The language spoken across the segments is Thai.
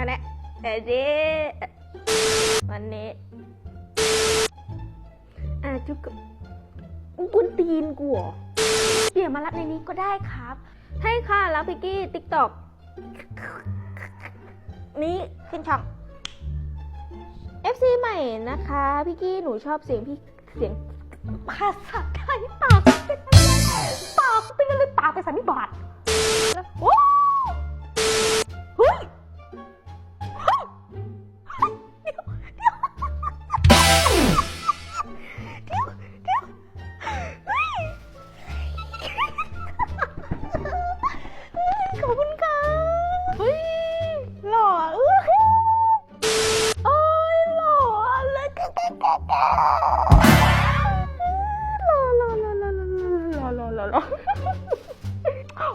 อันนี้แต่ดีวันนี้อะจุกกุนตีนกูเหรอเปลี่ยนมารับในนี้ก็ได้ครับ ให้ค่ะแล้วพิกกี้ติ๊กตอกนี้ขึ้นช่อง FC ใหม่นะคะพี่กี้หนูชอบเสียงพี่เสียงภาษาไทยปากเป็นอะไรปากเป็นอะไรปากเป็นสันนิบาต โอ้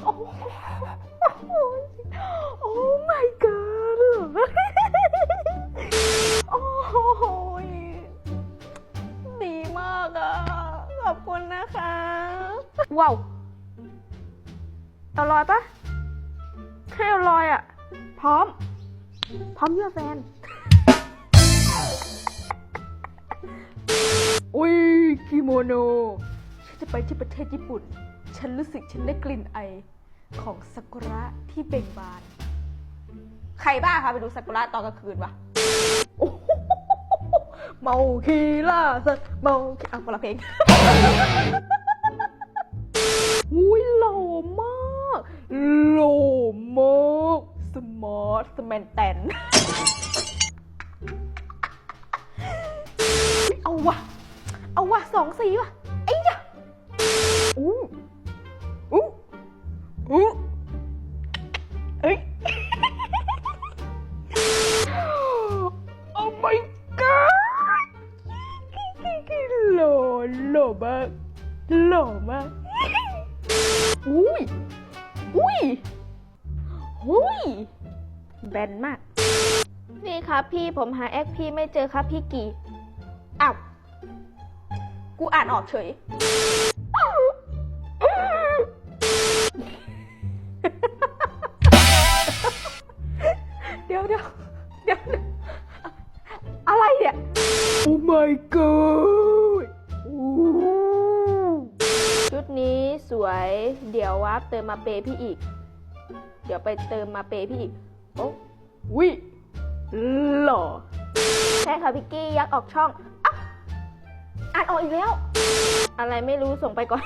โหโอ้ my god โอ้โหดีมากอะ ขอบคุณนะคะ ว้าวเอาลอยปะใช่เอาลอยอะ พร้อม พร้อมเยื่อแฟน อุ้ยกิโมโน ฉันจะไปที่ประเทศญี่ปุ่น ฉันรู้สึกฉันได้กลิ่นไอของซากุระที่เบ่งบาน ใครบ้าคะไปดูซากุระตอนกลางคืนวะโอ้โหเมาคีล่าสัตว์เมาคีอะคนละเพลงอุ้ยหล่อมากหล่อมาก สมาร์ทสแมนแตน วะ เอาวะสองสีวะไอ้ยะอู้อู้อู้เอ้ย โอ้ my god หล่อหล่อมากหล่อมากอุ้ยอุ้ยอุ้ยแบนมาก นี่ครับพี่ผมหาแอคพี่ไม่เจอครับพี่กี่ อ้าว กูอ่านออกเฉย เดี๋ยวเดี๋ยวเดี๋ยวเดี๋ยวอะไรเนี่ยโอ้ my god ชุดนี้สวย เดี๋ยววาร์ปเติมมาเปย์พี่อีก เดี๋ยวไปเติมมาเปย์พี่อีก โอ้วิหล่อใช่ค่ะพิกกี้ยักษ์ออกช่องอะอ่าน ออกอีกแล้ว อะไรไม่รู้ส่งไปก่อน